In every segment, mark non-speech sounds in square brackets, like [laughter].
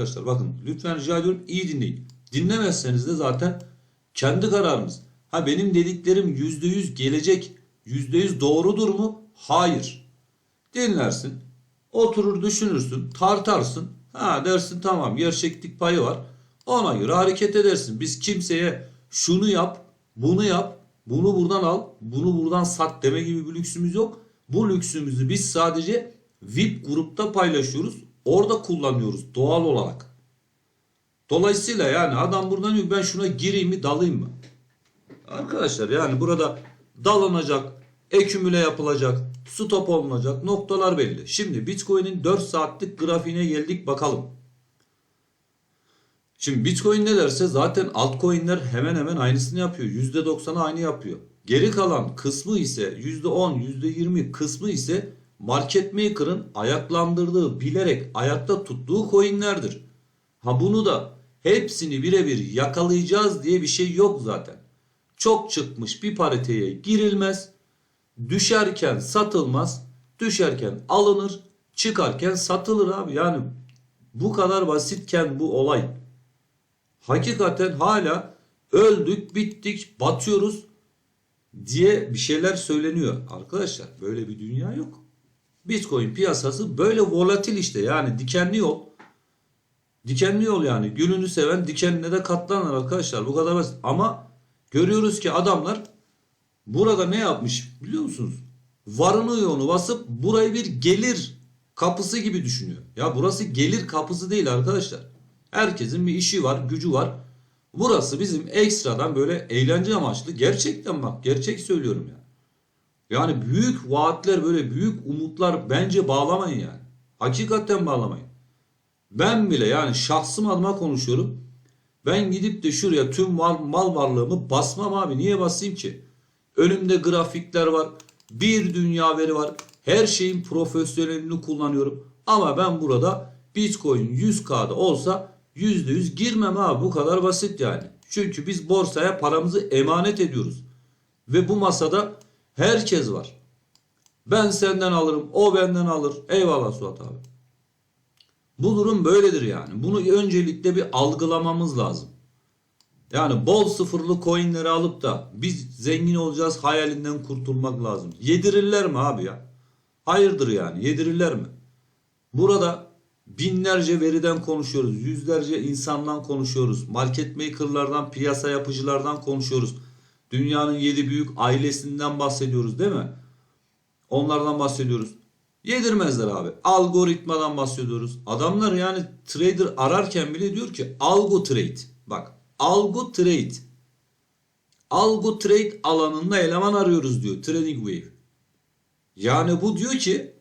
arkadaşlar. Bakın lütfen rica ediyorum iyi dinleyin. Dinlemezseniz de zaten kendi kararınız. Ha benim dediklerim %100 gelecek, %100 doğrudur mu? Hayır. Dinlersin, oturur düşünürsün, tartarsın. Ha dersin tamam gerçeklik payı var. Ona göre hareket edersin. Biz kimseye şunu yap, bunu yap, bunu buradan al, bunu buradan sat deme gibi bir lüksümüz yok. Bu lüksümüzü biz sadece VIP grupta paylaşıyoruz. Orada kullanıyoruz doğal olarak. Dolayısıyla yani adam buradan diyor ben şuna gireyim mi dalayım mı? Arkadaşlar yani burada dalınacak, ekümüle yapılacak, stop olunacak noktalar belli. Şimdi Bitcoin'in 4 saatlik grafiğine geldik bakalım. Şimdi Bitcoin ne derse zaten altcoin'ler hemen hemen aynısını yapıyor. %90'ı aynı yapıyor. Geri kalan kısmı ise %10, %20 kısmı ise market maker'ın ayaklandırdığı, bilerek ayakta tuttuğu coin'lerdir. Ha bunu da hepsini birebir yakalayacağız diye bir şey yok zaten. Çok çıkmış bir pariteye girilmez. Düşerken satılmaz. Düşerken alınır. Çıkarken satılır abi. Yani bu kadar basitken bu olay. Hakikaten hala öldük, bittik, batıyoruz diye bir şeyler söyleniyor. Arkadaşlar böyle bir dünya yok. Bitcoin piyasası böyle volatil işte yani dikenli yol. Dikenli yol yani. Gülünü seven dikenine de katlanır arkadaşlar. Bu kadar basit. Ama görüyoruz ki adamlar burada ne yapmış biliyor musunuz? Varını yoğunu basıp burayı bir gelir kapısı gibi düşünüyor. Ya burası gelir kapısı değil arkadaşlar. Herkesin bir işi var, gücü var. Burası bizim ekstradan böyle eğlence amaçlı. Gerçekten bak, gerçek söylüyorum ya. Yani büyük vaatler böyle büyük umutlar bence bağlamayın yani. Hakikaten bağlamayın. Ben bile yani şahsım adıma konuşuyorum. Ben gidip de şuraya tüm mal, mal varlığımı basmam abi. Niye basayım ki? Önümde grafikler var. Bir dünya veri var. Her şeyin profesyonelini kullanıyorum. Ama ben burada Bitcoin 100K'da olsa %100 girmem abi. Bu kadar basit yani. Çünkü biz borsaya paramızı emanet ediyoruz. Ve bu masada herkes var. Ben senden alırım, o benden alır. Eyvallah Suat abi. Bu durum böyledir yani. Bunu öncelikle bir algılamamız lazım. Yani bol sıfırlı coinleri alıp da biz zengin olacağız hayalinden kurtulmak lazım. Yedirirler mi abi ya? Hayırdır yani yedirirler mi? Burada binlerce veriden konuşuyoruz. Yüzlerce insandan konuşuyoruz. Market makerlardan, piyasa yapıcılardan konuşuyoruz. Dünyanın yedi büyük ailesinden bahsediyoruz değil mi? Onlardan bahsediyoruz. Yedirmezler abi. Algoritmadan bahsediyoruz. Adamlar yani trader ararken bile diyor ki algo trade. Bak algo trade. Algo trade alanında eleman arıyoruz diyor Trading Wave. Yani bu diyor ki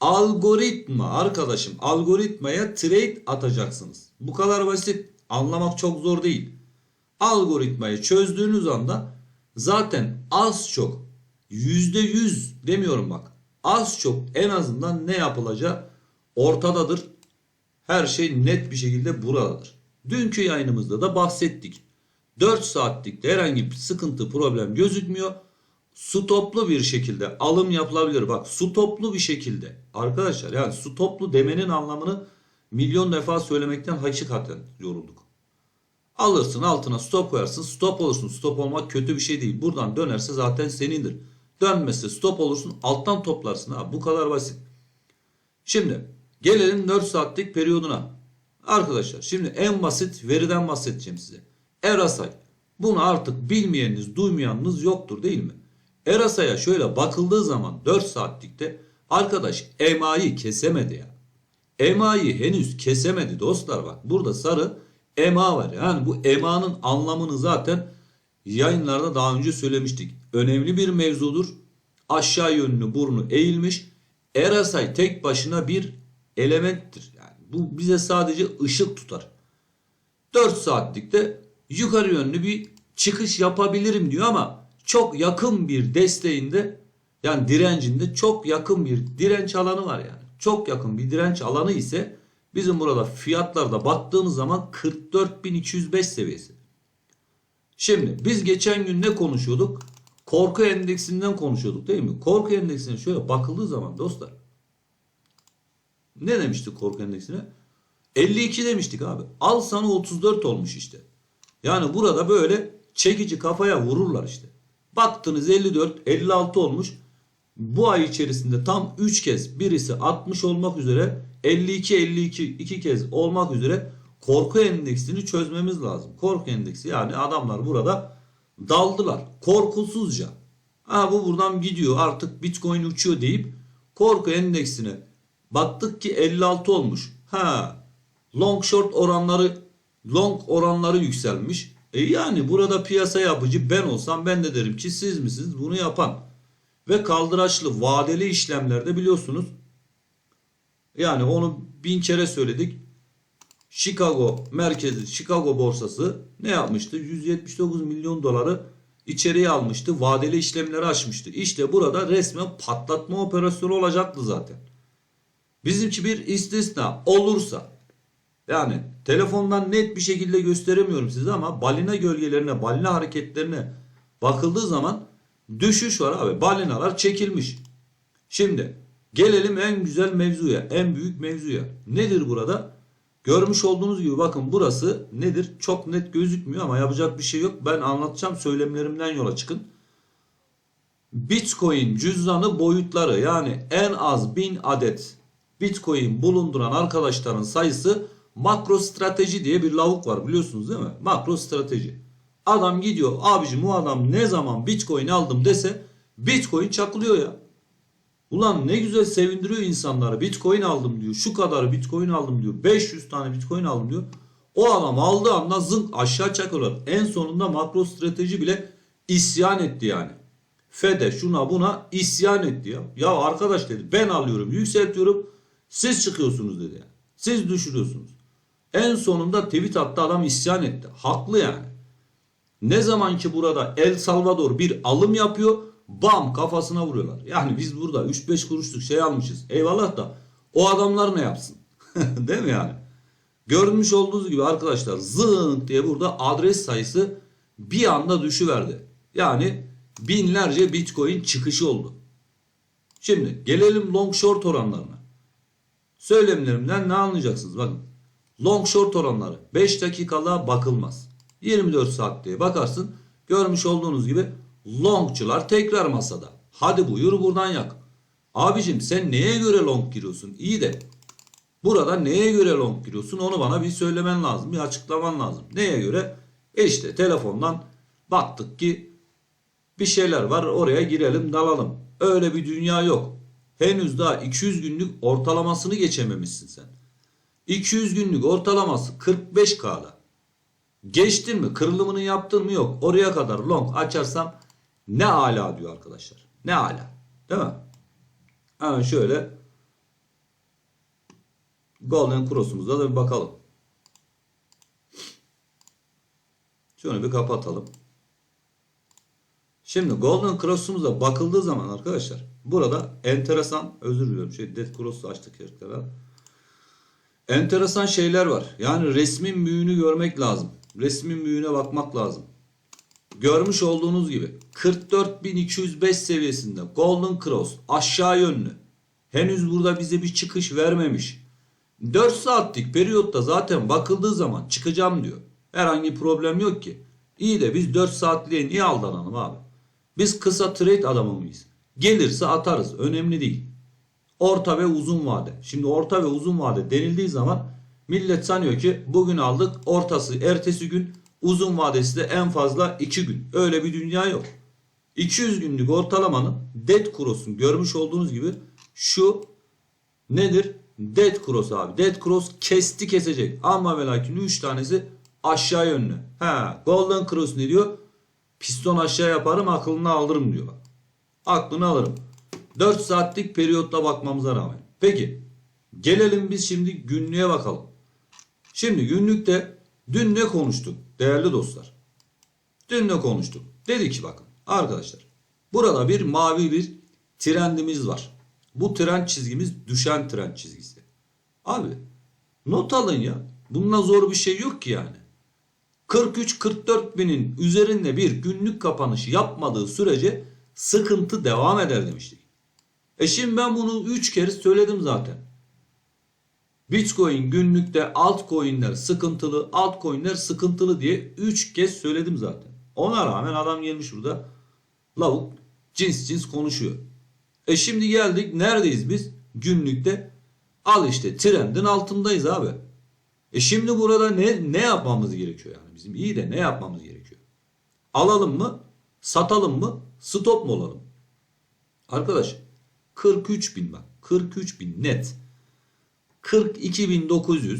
algoritma arkadaşım algoritmaya trade atacaksınız. Bu kadar basit. Anlamak çok zor değil. Algoritmayı çözdüğünüz anda zaten az çok yüzde yüz demiyorum bak az çok en azından ne yapılacağı ortadadır. Her şey net bir şekilde buradadır. Dünkü yayınımızda da bahsettik. 4 saatlikte herhangi bir sıkıntı problem gözükmüyor. Su toplu bir şekilde alım yapılabilir. Bak su toplu bir şekilde. Arkadaşlar yani su toplu demenin anlamını milyon defa söylemekten hakikaten yorulduk. Alırsın altına stop koyarsın stop olursun. Stop olmak kötü bir şey değil. Buradan dönerse zaten senindir. Dönmezse stop olursun alttan toplarsın ha bu kadar basit. Şimdi gelelim 4 saatlik periyoduna. Arkadaşlar şimdi en basit veriden bahsedeceğim size. Erasay. Bunu artık bilmeyeniniz duymayanınız yoktur değil mi? Erasay'a şöyle bakıldığı zaman 4 saatlikte arkadaş EMA'yı kesemedi ya. EMA'yı henüz kesemedi dostlar bak. Burada sarı EMA var. Yani bu EMA'nın anlamını zaten yayınlarda daha önce söylemiştik. Önemli bir mevzudur. Aşağı yönlü burnu eğilmiş. Erasay tek başına bir elementtir. Yani bu bize sadece ışık tutar. 4 saatlikte yukarı yönlü bir çıkış yapabilirim diyor ama çok yakın bir desteğinde yani direncinde çok yakın bir direnç alanı var yani. Çok yakın bir direnç alanı ise bizim burada fiyatlarda baktığımız zaman 44.205 seviyesi. Şimdi biz geçen gün ne konuşuyorduk? Korku endeksinden konuşuyorduk değil mi? Korku endeksine şöyle bakıldığı zaman dostlar. Ne demiştik korku endeksine? 52 demiştik abi. Al sana 34 olmuş işte. Yani burada böyle çekici kafaya vururlar işte. Baktınız 54, 56 olmuş. Bu ay içerisinde tam 3 kez birisi 60 olmak üzere 52 52 iki kez olmak üzere korku endeksini çözmemiz lazım. Korku endeksi yani adamlar burada daldılar korkusuzca. Ha bu buradan gidiyor artık Bitcoin uçuyor deyip korku endeksine baktık ki 56 olmuş. Ha long short oranları long oranları yükselmiş. E yani burada piyasa yapıcı ben olsam ben de derim ki siz misiniz bunu yapan? Ve kaldıraçlı vadeli işlemlerde biliyorsunuz yani onu bin kere söyledik. Chicago merkezi Chicago borsası ne yapmıştı? 179 milyon doları içeriye almıştı. Vadeli işlemleri açmıştı. İşte burada resmen patlatma operasyonu olacaktı zaten. Bizimki bir istisna olursa yani telefondan net bir şekilde gösteremiyorum size ama balina gölgelerine, balina hareketlerine bakıldığı zaman düşüş var abi. Balinalar çekilmiş. Şimdi gelelim en güzel mevzuya, en büyük mevzuya. Nedir burada? Görmüş olduğunuz gibi bakın burası nedir? Çok net gözükmüyor ama yapacak bir şey yok. Ben anlatacağım söylemlerimden yola çıkın. Bitcoin cüzdanı boyutları yani en az 1000 adet Bitcoin bulunduran arkadaşların sayısı makro strateji diye bir lavuk var biliyorsunuz değil mi? Makro strateji. Adam gidiyor abicim bu adam ne zaman Bitcoin aldım dese Bitcoin çakılıyor ya. Ulan ne güzel sevindiriyor insanları. Bitcoin aldım diyor. Şu kadar Bitcoin aldım diyor. 500 tane Bitcoin aldım diyor. O adam aldığı anda zınk aşağı çakıyorlar. En sonunda makro strateji bile isyan etti yani. Fede şuna buna isyan etti ya. Ya arkadaş dedi ben alıyorum yükseltiyorum siz çıkıyorsunuz dedi. Yani. Siz düşürüyorsunuz. En sonunda tweet attı adam isyan etti. Haklı yani. Ne zaman ki burada El Salvador bir alım yapıyor bam kafasına vuruyorlar. Yani biz burada 3-5 kuruşluk şey almışız. Eyvallah da o adamlar ne yapsın? [laughs] Değil mi yani? Görmüş olduğunuz gibi arkadaşlar zınk diye burada adres sayısı bir anda düşüverdi. Yani binlerce bitcoin çıkışı oldu. Şimdi gelelim long short oranlarına. Söylemlerimden ne anlayacaksınız? Bakın. Long short oranları 5 dakikalığa bakılmaz. 24 saat diye bakarsın. Görmüş olduğunuz gibi longçular tekrar masada. Hadi buyur buradan yak. Abicim sen neye göre long giriyorsun? İyi de burada neye göre long giriyorsun onu bana bir söylemen lazım. Bir açıklaman lazım. Neye göre? E işte telefondan baktık ki bir şeyler var oraya girelim dalalım. Öyle bir dünya yok. Henüz daha 200 günlük ortalamasını geçememişsin sen. 200 günlük ortalaması 45K'da. Geçtin mi? Kırılımını yaptın mı? Yok. Oraya kadar long açarsam ne ala diyor arkadaşlar. Ne ala. Değil mi? Hemen şöyle Golden Cross'umuza da bir bakalım. Şunu bir kapatalım. Şimdi Golden Cross'umuza bakıldığı zaman arkadaşlar burada enteresan özür diliyorum şey Death Cross'u açtık heriflere. Enteresan şeyler var. Yani resmin büyüğünü görmek lazım. Resmin büyüğüne bakmak lazım. Görmüş olduğunuz gibi 44.205 seviyesinde Golden Cross aşağı yönlü. Henüz burada bize bir çıkış vermemiş. 4 saatlik periyotta zaten bakıldığı zaman çıkacağım diyor. Herhangi problem yok ki. İyi de biz 4 saatliğe niye aldanalım abi? Biz kısa trade adamı mıyız? Gelirse atarız. Önemli değil. Orta ve uzun vade. Şimdi orta ve uzun vade denildiği zaman millet sanıyor ki bugün aldık ortası ertesi gün uzun vadesi de en fazla 2 gün. Öyle bir dünya yok. 200 günlük ortalamanın dead cross'un görmüş olduğunuz gibi şu nedir? Dead cross abi. Dead cross kesti kesecek. Ama ve lakin 3 tanesi aşağı yönlü. Ha, golden cross ne diyor? Piston aşağı yaparım aklını alırım diyor. Aklını alırım. 4 saatlik periyotta bakmamıza rağmen. Peki gelelim biz şimdi günlüğe bakalım. Şimdi günlükte dün ne konuştuk değerli dostlar? Dün ne konuştuk? Dedi ki bakın arkadaşlar burada bir mavi bir trendimiz var. Bu trend çizgimiz düşen trend çizgisi. Abi not alın ya. Bununla zor bir şey yok ki yani. 43-44 binin üzerinde bir günlük kapanış yapmadığı sürece sıkıntı devam eder demiştik. E şimdi ben bunu 3 kere söyledim zaten. Bitcoin günlükte altcoin'ler sıkıntılı, altcoin'ler sıkıntılı diye 3 kez söyledim zaten. Ona rağmen adam gelmiş burada lavuk cins cins konuşuyor. E şimdi geldik neredeyiz biz? Günlükte al işte trendin altındayız abi. E şimdi burada ne ne yapmamız gerekiyor yani bizim iyi de ne yapmamız gerekiyor? Alalım mı? Satalım mı? Stop mu olalım? Arkadaş 43 bin bak 43 bin net. 42.900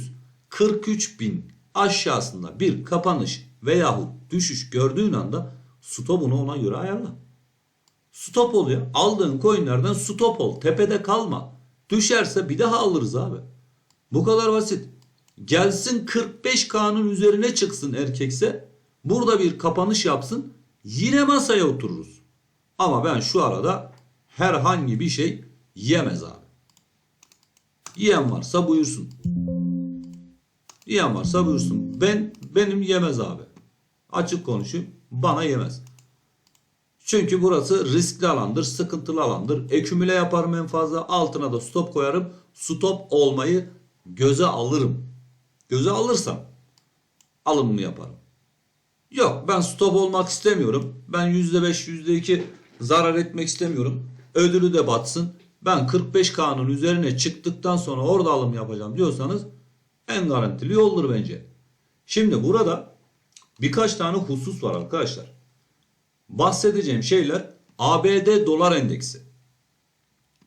43.000 aşağısında bir kapanış veyahut düşüş gördüğün anda stopunu ona göre ayarla. Stop ol. Aldığın coinlerden stop ol. Tepede kalma. Düşerse bir daha alırız abi. Bu kadar basit. Gelsin 45K'nın üzerine çıksın erkekse. Burada bir kapanış yapsın. Yine masaya otururuz. Ama ben şu arada herhangi bir şey yemez abi. Yiyen varsa buyursun. Yiyen varsa buyursun. Ben benim yemez abi. Açık konuşayım. Bana yemez. Çünkü burası riskli alandır, sıkıntılı alandır. Ekümüle yaparım en fazla. Altına da stop koyarım. Stop olmayı göze alırım. Göze alırsam alımını yaparım. Yok ben stop olmak istemiyorum. Ben %5 %2 zarar etmek istemiyorum. Ödülü de batsın. Ben 45K'nın üzerine çıktıktan sonra orada alım yapacağım diyorsanız en garantili yoldur bence. Şimdi burada birkaç tane husus var arkadaşlar. Bahsedeceğim şeyler ABD dolar endeksi.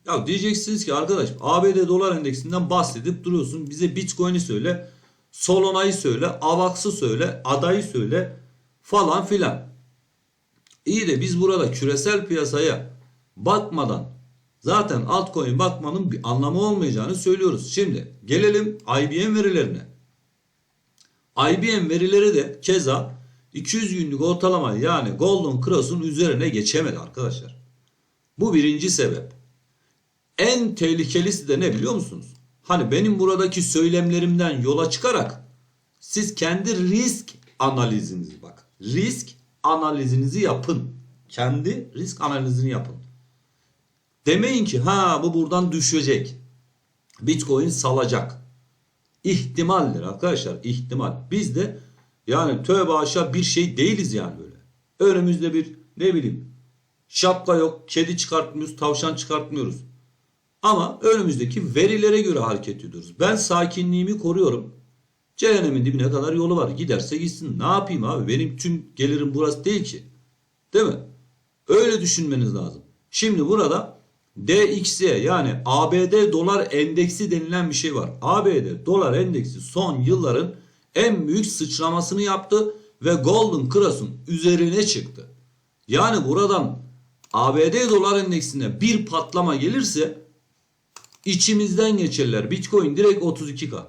Ya diyeceksiniz ki arkadaş ABD dolar endeksinden bahsedip duruyorsun. Bize Bitcoin'i söyle, Solana'yı söyle, AVAX'ı söyle, adayı söyle falan filan. İyi de biz burada küresel piyasaya bakmadan zaten altcoin bakmanın bir anlamı olmayacağını söylüyoruz. Şimdi gelelim IBM verilerine. IBM verileri de keza 200 günlük ortalama yani Golden Cross'un üzerine geçemedi arkadaşlar. Bu birinci sebep. En tehlikelisi de ne biliyor musunuz? Hani benim buradaki söylemlerimden yola çıkarak siz kendi risk analizinizi bak. Risk analizinizi yapın. Kendi risk analizini yapın. Demeyin ki ha bu buradan düşecek. Bitcoin salacak. İhtimaldir arkadaşlar ihtimal. Biz de yani tövbe aşağı bir şey değiliz yani böyle. Önümüzde bir ne bileyim şapka yok, kedi çıkartmıyoruz, tavşan çıkartmıyoruz. Ama önümüzdeki verilere göre hareket ediyoruz. Ben sakinliğimi koruyorum. Cehennemin dibine kadar yolu var. Giderse gitsin. Ne yapayım abi? Benim tüm gelirim burası değil ki. Değil mi? Öyle düşünmeniz lazım. Şimdi burada DXY yani ABD dolar endeksi denilen bir şey var. ABD dolar endeksi son yılların en büyük sıçramasını yaptı ve Golden Cross'un üzerine çıktı. Yani buradan ABD dolar endeksinde bir patlama gelirse içimizden geçerler. Bitcoin direkt 32K.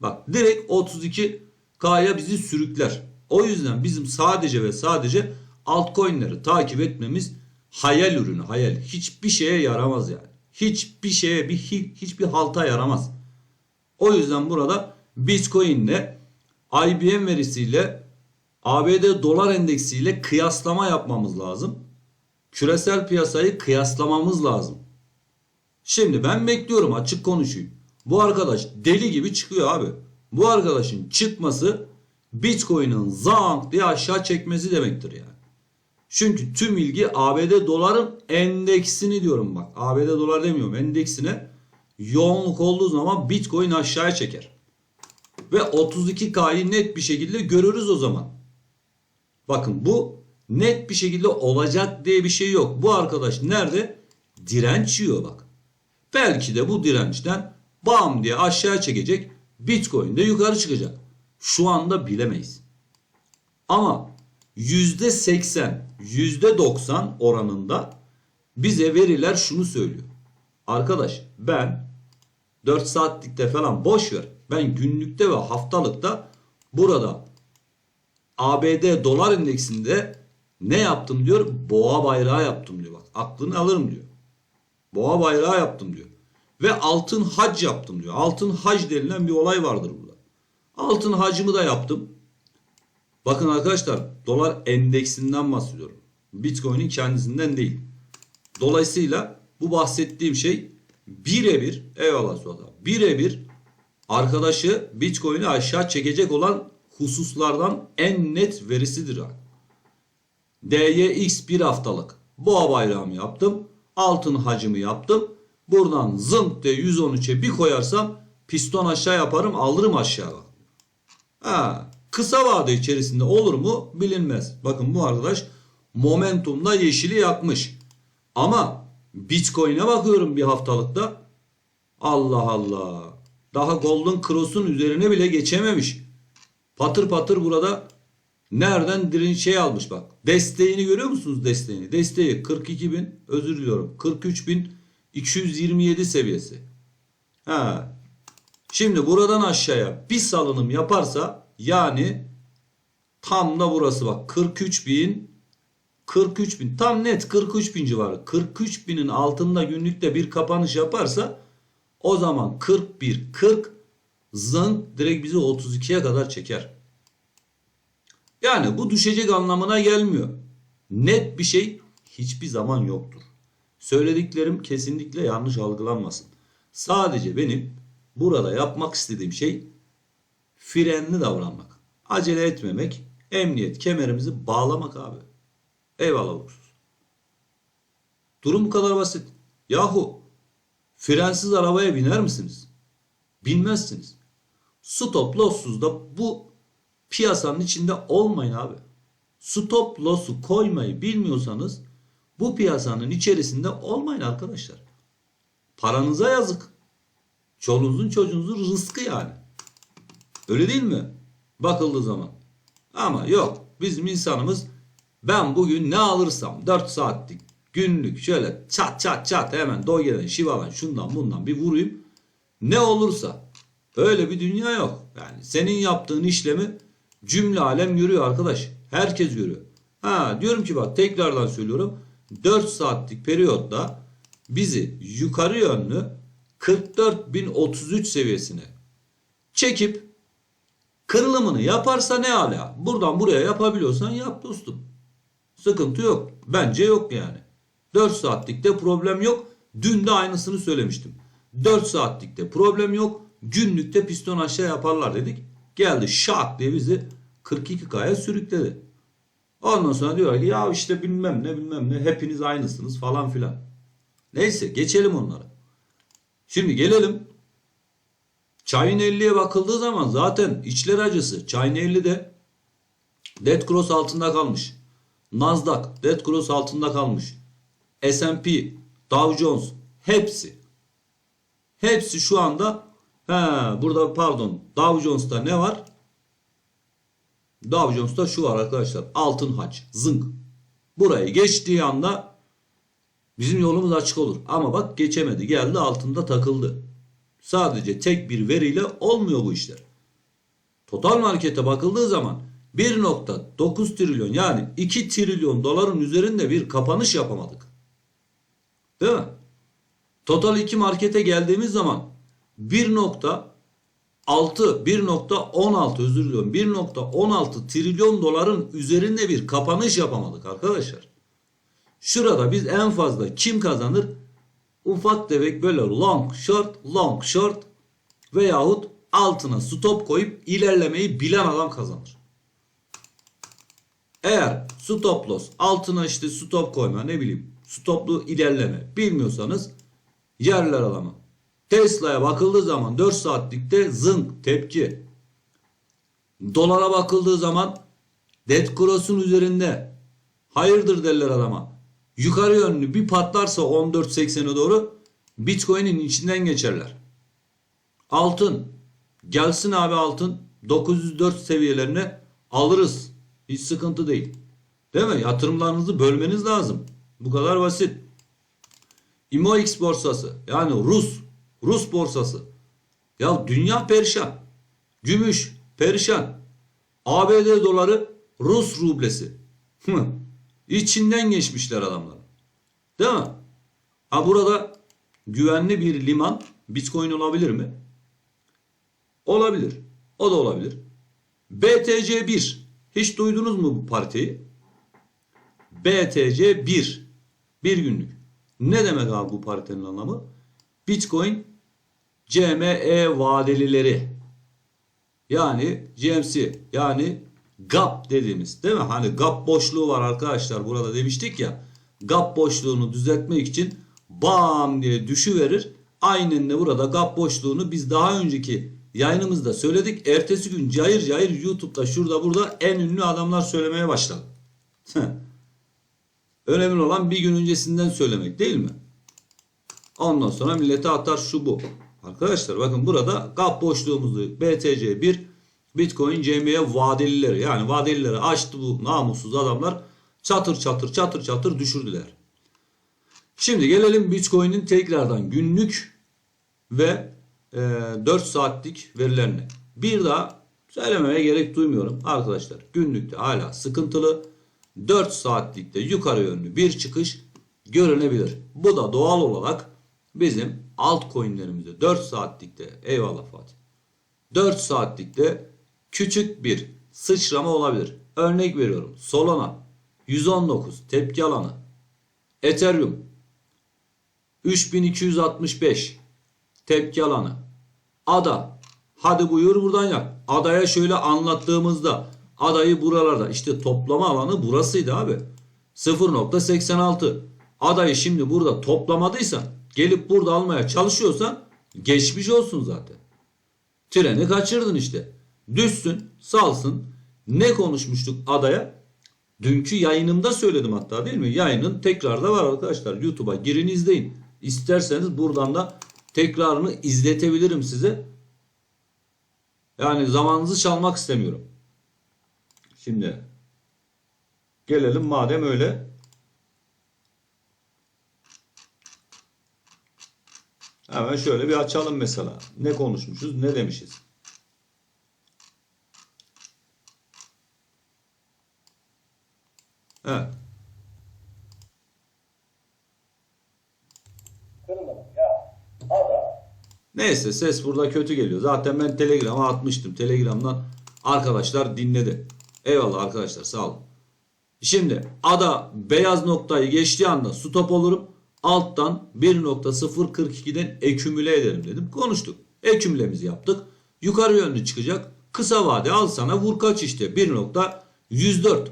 Bak direkt 32K'ya bizi sürükler. O yüzden bizim sadece ve sadece altcoin'leri takip etmemiz hayal ürünü hayal. Hiçbir şeye yaramaz yani. Hiçbir şeye bir hiçbir halta yaramaz. O yüzden burada Bitcoin ile IBM verisiyle ABD dolar endeksiyle kıyaslama yapmamız lazım. Küresel piyasayı kıyaslamamız lazım. Şimdi ben bekliyorum açık konuşayım. Bu arkadaş deli gibi çıkıyor abi. Bu arkadaşın çıkması Bitcoin'in zank diye aşağı çekmesi demektir yani. Çünkü tüm ilgi ABD doların endeksini diyorum bak. ABD dolar demiyorum endeksine yoğunluk olduğu zaman Bitcoin aşağıya çeker. Ve 32K'yı net bir şekilde görürüz o zaman. Bakın bu net bir şekilde olacak diye bir şey yok. Bu arkadaş nerede? Direnç yiyor bak. Belki de bu dirençten bam diye aşağı çekecek. Bitcoin de yukarı çıkacak. Şu anda bilemeyiz. Ama %80, %90 oranında bize veriler şunu söylüyor. Arkadaş ben 4 saatlikte falan boş ver. Ben günlükte ve haftalıkta burada ABD dolar endeksinde ne yaptım diyor? Boğa bayrağı yaptım diyor. Bak aklını alırım diyor. Boğa bayrağı yaptım diyor. Ve altın hac yaptım diyor. Altın hac denilen bir olay vardır burada. Altın hacımı da yaptım. Bakın arkadaşlar dolar endeksinden bahsediyorum. Bitcoin'in kendisinden değil. Dolayısıyla bu bahsettiğim şey birebir eyvallah Suat abi birebir arkadaşı Bitcoin'i aşağı çekecek olan hususlardan en net verisidir. DYX bir haftalık boğa bayrağımı yaptım. Altın hacimi yaptım. Buradan zınk diye 113'e bir koyarsam piston aşağı yaparım alırım aşağı. Ha, kısa vade içerisinde olur mu bilinmez. Bakın bu arkadaş momentumda yeşili yakmış. Ama Bitcoin'e bakıyorum bir haftalıkta. Allah Allah. Daha Golden Cross'un üzerine bile geçememiş. Patır patır burada nereden dirin şey almış bak. Desteğini görüyor musunuz desteğini? Desteği 42 bin özür diliyorum. 43 bin 227 seviyesi. Ha. Şimdi buradan aşağıya bir salınım yaparsa yani tam da burası bak 43 bin 43 bin tam net 43 bin civarı 43 binin altında günlükte bir kapanış yaparsa o zaman 41 40 zınk direkt bizi 32'ye kadar çeker. Yani bu düşecek anlamına gelmiyor. Net bir şey hiçbir zaman yoktur. Söylediklerim kesinlikle yanlış algılanmasın. Sadece benim burada yapmak istediğim şey frenli davranmak. Acele etmemek, emniyet kemerimizi bağlamak abi. Eyvallah olumsuz. Durum bu kadar basit. Yahu frensiz arabaya biner misiniz? Binmezsiniz. Stop loss'suz da bu piyasanın içinde olmayın abi. Stop loss'u koymayı bilmiyorsanız bu piyasanın içerisinde olmayın arkadaşlar. Paranıza yazık. Çoluğunuzun çocuğunuzun rızkı yani. Öyle değil mi? Bakıldığı zaman. Ama yok. Bizim insanımız ben bugün ne alırsam 4 saatlik günlük şöyle çat çat çat hemen Doge'den Shiba'dan şundan bundan bir vurayım. Ne olursa. Öyle bir dünya yok. Yani senin yaptığın işlemi cümle alem görüyor arkadaş. Herkes görüyor. Ha diyorum ki bak tekrardan söylüyorum. 4 saatlik periyotta bizi yukarı yönlü 44.033 seviyesine çekip kırılımını yaparsa ne ala. Buradan buraya yapabiliyorsan yap dostum. Sıkıntı yok. Bence yok yani. 4 saatlikte problem yok. Dün de aynısını söylemiştim. 4 saatlikte problem yok. Günlükte piston aşağı yaparlar dedik. Geldi şak diye bizi 42K'ya sürükledi. Ondan sonra diyor ki ya işte bilmem ne bilmem ne hepiniz aynısınız falan filan. Neyse geçelim onlara. Şimdi gelelim. Çayın 50'ye bakıldığı zaman zaten içler acısı. Çayın 50'de Dead Cross altında kalmış. Nasdaq Dead Cross altında kalmış. S&P, Dow Jones hepsi. Hepsi şu anda he, burada pardon Dow Jones'ta ne var? Dow Jones'ta şu var arkadaşlar. Altın haç. Zınk. Burayı geçtiği anda bizim yolumuz açık olur. Ama bak geçemedi. Geldi altında takıldı. Sadece tek bir veriyle olmuyor bu işler. Total markete bakıldığı zaman 1.9 trilyon yani 2 trilyon doların üzerinde bir kapanış yapamadık. Değil mi? Total 2 markete geldiğimiz zaman 1.6 1.16 özür diliyorum 1.16 trilyon doların üzerinde bir kapanış yapamadık arkadaşlar. Şurada biz en fazla kim kazanır? Ufak tefek böyle long short long short veyahut altına stop koyup ilerlemeyi bilen adam kazanır. Eğer stop loss altına işte stop koyma ne bileyim stoplu ilerleme bilmiyorsanız yerler alama. Tesla'ya bakıldığı zaman 4 saatlikte zınk tepki. Dolara bakıldığı zaman Dead Cross'un üzerinde. Hayırdır derler adama. Yukarı yönlü bir patlarsa 14.80'e doğru Bitcoin'in içinden geçerler. Altın. Gelsin abi altın. 904 seviyelerine alırız. Hiç sıkıntı değil. Değil mi? Yatırımlarınızı bölmeniz lazım. Bu kadar basit. IMOX borsası yani Rus Rus borsası. Ya dünya perişan. Gümüş perişan. ABD doları Rus rublesi. İçinden geçmişler adamlar. Değil mi? Ha burada güvenli bir liman Bitcoin olabilir mi? Olabilir. O da olabilir. BTC1 hiç duydunuz mu bu partiyi? BTC1 bir günlük. Ne demek abi bu partinin anlamı? Bitcoin CME vadelileri yani GMC yani gap dediğimiz değil mi? Hani gap boşluğu var arkadaşlar burada demiştik ya. Gap boşluğunu düzeltmek için bam diye düşüverir. Aynen de burada gap boşluğunu biz daha önceki yayınımızda söyledik. Ertesi gün cayır cayır YouTube'da şurada burada en ünlü adamlar söylemeye başladı. Önemli olan bir gün öncesinden söylemek değil mi? Ondan sonra millete atar şu bu. Arkadaşlar bakın burada gap boşluğumuzu BTC1 Bitcoin CME vadelileri yani vadelileri açtı bu namussuz adamlar çatır çatır çatır çatır düşürdüler. Şimdi gelelim Bitcoin'in tekrardan günlük ve e, 4 saatlik verilerine. Bir daha söylemeye gerek duymuyorum arkadaşlar. Günlükte hala sıkıntılı. 4 saatlikte yukarı yönlü bir çıkış görünebilir. Bu da doğal olarak bizim altcoin'lerimizde 4 saatlikte eyvallah Fatih. 4 saatlikte küçük bir sıçrama olabilir. Örnek veriyorum. Solana 119 tepki alanı. Ethereum 3265 tepki alanı. Ada hadi buyur buradan yak. Adaya şöyle anlattığımızda adayı buralarda işte toplama alanı burasıydı abi. 0.86 adayı şimdi burada toplamadıysan gelip burada almaya çalışıyorsan geçmiş olsun zaten. Treni kaçırdın işte. Düşsün, salsın. Ne konuşmuştuk adaya? Dünkü yayınımda söyledim hatta değil mi? Yayının tekrarda var arkadaşlar. YouTube'a girin izleyin. İsterseniz buradan da tekrarını izletebilirim size. Yani zamanınızı çalmak istemiyorum. Şimdi gelelim madem öyle. Hemen şöyle bir açalım mesela. Ne konuşmuşuz, ne demişiz? Evet. Neyse ses burada kötü geliyor. Zaten ben Telegram'a atmıştım. Telegram'dan arkadaşlar dinledi. Eyvallah arkadaşlar sağ olun. Şimdi ada beyaz noktayı geçtiği anda stop olurum. Alttan 1.042'den ekümüle ederim dedim. Konuştuk. Ekümlemizi yaptık. Yukarı yönlü çıkacak. Kısa vade al sana vur kaç işte 1.104.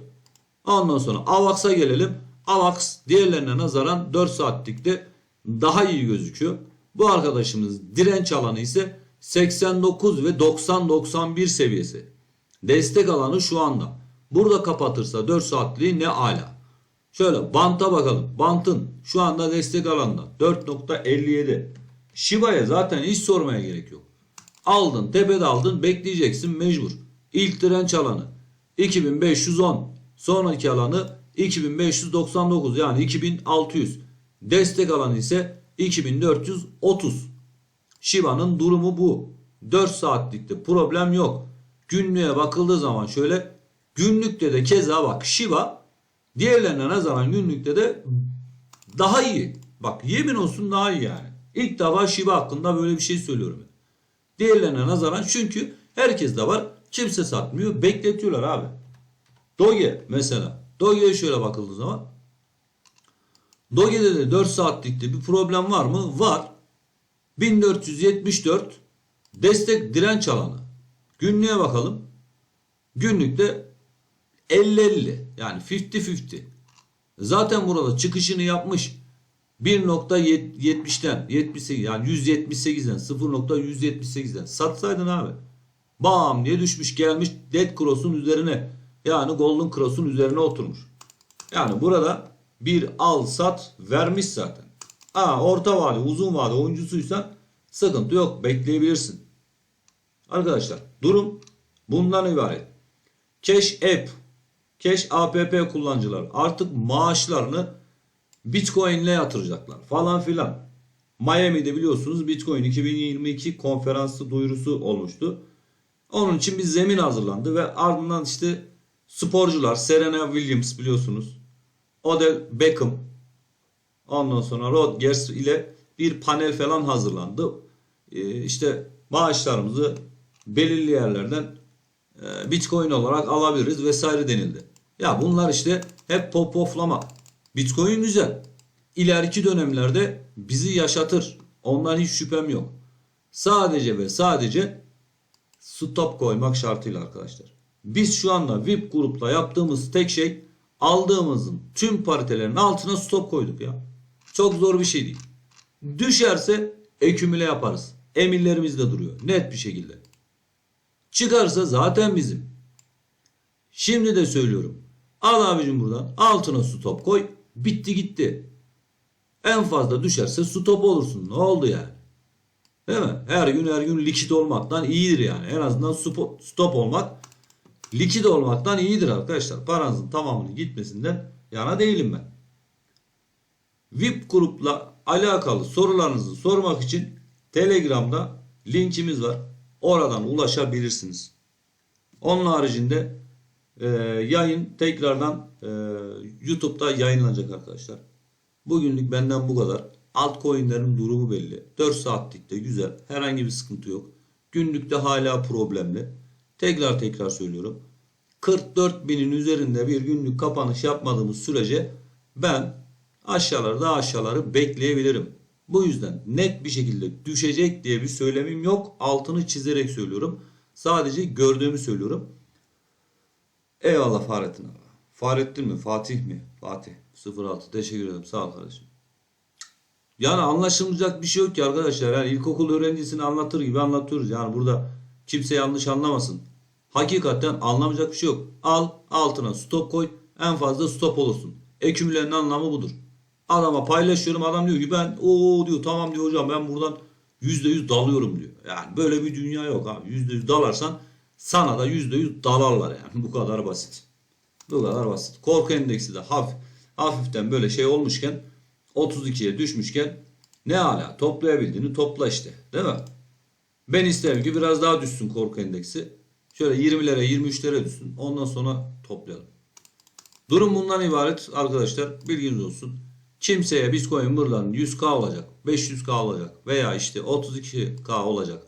Ondan sonra AVAX'a gelelim. AVAX diğerlerine nazaran 4 saatlikte daha iyi gözüküyor. Bu arkadaşımız direnç alanı ise 89 ve 90-91 seviyesi. Destek alanı şu anda. Burada kapatırsa 4 saatliği ne ala. Şöyle banta bakalım. Bantın şu anda destek alanında 4.57. Shiba'ya zaten hiç sormaya gerek yok. Aldın tepede aldın bekleyeceksin mecbur. İlk direnç alanı 2510. Sonraki alanı 2599 yani 2600. Destek alanı ise 2430. Shiba'nın durumu bu. 4 saatlikte problem yok. Günlüğe bakıldığı zaman şöyle günlükte de keza bak Shiba diğerlerine nazaran günlükte de daha iyi. Bak yemin olsun daha iyi yani. İlk defa Shiba hakkında böyle bir şey söylüyorum. Diğerlerine nazaran çünkü herkes de var. Kimse satmıyor. Bekletiyorlar abi. Doge mesela. Doge'ye şöyle bakıldığı zaman Doge'de de 4 saatlikte bir problem var mı? Var. 1474 destek direnç alanı. Günlüğe bakalım. Günlükte 50-50 yani 50-50. Zaten burada çıkışını yapmış. 1.70'den 78 yani 178'den 0.178'den satsaydın abi. Bam diye düşmüş gelmiş Dead Cross'un üzerine yani Golden Cross'un üzerine oturmuş. Yani burada bir al sat vermiş zaten. Aa, orta vade uzun vade oyuncusuysan sıkıntı yok bekleyebilirsin. Arkadaşlar durum bundan ibaret. Cash App, Cash App kullanıcılar artık maaşlarını Bitcoin ile yatıracaklar falan filan. Miami'de biliyorsunuz Bitcoin 2022 konferansı duyurusu olmuştu. Onun için bir zemin hazırlandı ve ardından işte sporcular Serena Williams biliyorsunuz. Odell Beckham ondan sonra Rodgers ile bir panel falan hazırlandı. Ee, işte maaşlarımızı belirli yerlerden e, Bitcoin olarak alabiliriz vesaire denildi. Ya bunlar işte hep popoflama. Bitcoin güzel. İleriki dönemlerde bizi yaşatır. Ondan hiç şüphem yok. Sadece ve sadece stop koymak şartıyla arkadaşlar. Biz şu anda VIP grupla yaptığımız tek şey aldığımızın tüm paritelerin altına stop koyduk ya. Çok zor bir şey değil. Düşerse ekümüle yaparız. Emirlerimiz de duruyor. Net bir şekilde. Çıkarsa zaten bizim. Şimdi de söylüyorum. Al abicim buradan altına stop koy. Bitti gitti. En fazla düşerse stop olursun. Ne oldu yani? Değil mi? Her gün her gün likit olmaktan iyidir yani. En azından stop, stop olmak likit olmaktan iyidir arkadaşlar. Paranızın tamamının gitmesinden yana değilim ben. VIP grupla alakalı sorularınızı sormak için Telegram'da linkimiz var. Oradan ulaşabilirsiniz. Onun haricinde e, yayın tekrardan e, YouTube'da yayınlanacak arkadaşlar. Bugünlük benden bu kadar. Altcoin'lerin durumu belli. 4 saatlikte güzel. Herhangi bir sıkıntı yok. Günlükte hala problemli. Tekrar tekrar söylüyorum. 44 binin üzerinde bir günlük kapanış yapmadığımız sürece ben aşağıları daha aşağıları bekleyebilirim. Bu yüzden net bir şekilde düşecek diye bir söylemim yok. Altını çizerek söylüyorum. Sadece gördüğümü söylüyorum. Eyvallah Fahrettin abi. Fahrettin mi? Fatih mi? Fatih. 06. Teşekkür ederim. Sağ ol kardeşim. Yani anlaşılmayacak bir şey yok ki arkadaşlar. Yani ilkokul öğrencisini anlatır gibi anlatıyoruz. Yani burada kimse yanlış anlamasın. Hakikaten anlamayacak bir şey yok. Al altına stop koy. En fazla stop olursun. Ekümlerin anlamı budur. Adama paylaşıyorum. Adam diyor ki ben o diyor tamam diyor hocam ben buradan %100 dalıyorum diyor. Yani böyle bir dünya yok abi. %100 dalarsan sana da %100 dalarlar yani. [laughs] Bu kadar basit. Bu kadar basit. Korku endeksi de hafif, hafiften böyle şey olmuşken 32'ye düşmüşken ne hala toplayabildiğini topla işte. Değil mi? Ben isterim ki biraz daha düşsün korku endeksi. Şöyle 20'lere 23'lere düşsün. Ondan sonra toplayalım. Durum bundan ibaret arkadaşlar. Bilginiz olsun. Kimseye Bitcoin mırlanın 100k olacak, 500k olacak veya işte 32k olacak,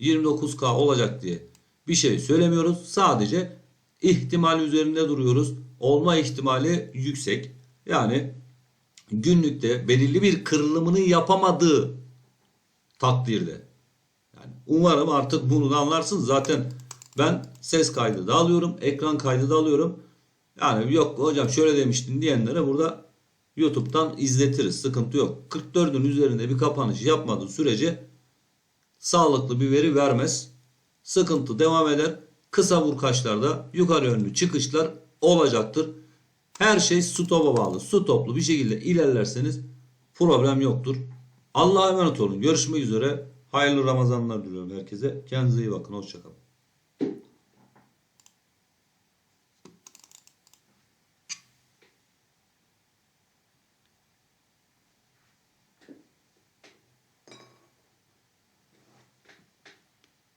29k olacak diye bir şey söylemiyoruz. Sadece ihtimal üzerinde duruyoruz. Olma ihtimali yüksek. Yani günlükte belirli bir kırılımını yapamadığı takdirde. Yani umarım artık bunu da anlarsınız. Zaten ben ses kaydı da alıyorum, ekran kaydı da alıyorum. Yani yok hocam şöyle demiştin diyenlere burada YouTube'dan izletiriz. Sıkıntı yok. 44'ün üzerinde bir kapanış yapmadığı sürece sağlıklı bir veri vermez. Sıkıntı devam eder. Kısa vurkaçlarda yukarı yönlü çıkışlar olacaktır. Her şey stop'a bağlı. Stoplu bir şekilde ilerlerseniz problem yoktur. Allah'a emanet olun. Görüşmek üzere. Hayırlı Ramazanlar diliyorum herkese. Kendinize iyi bakın. Hoşçakalın.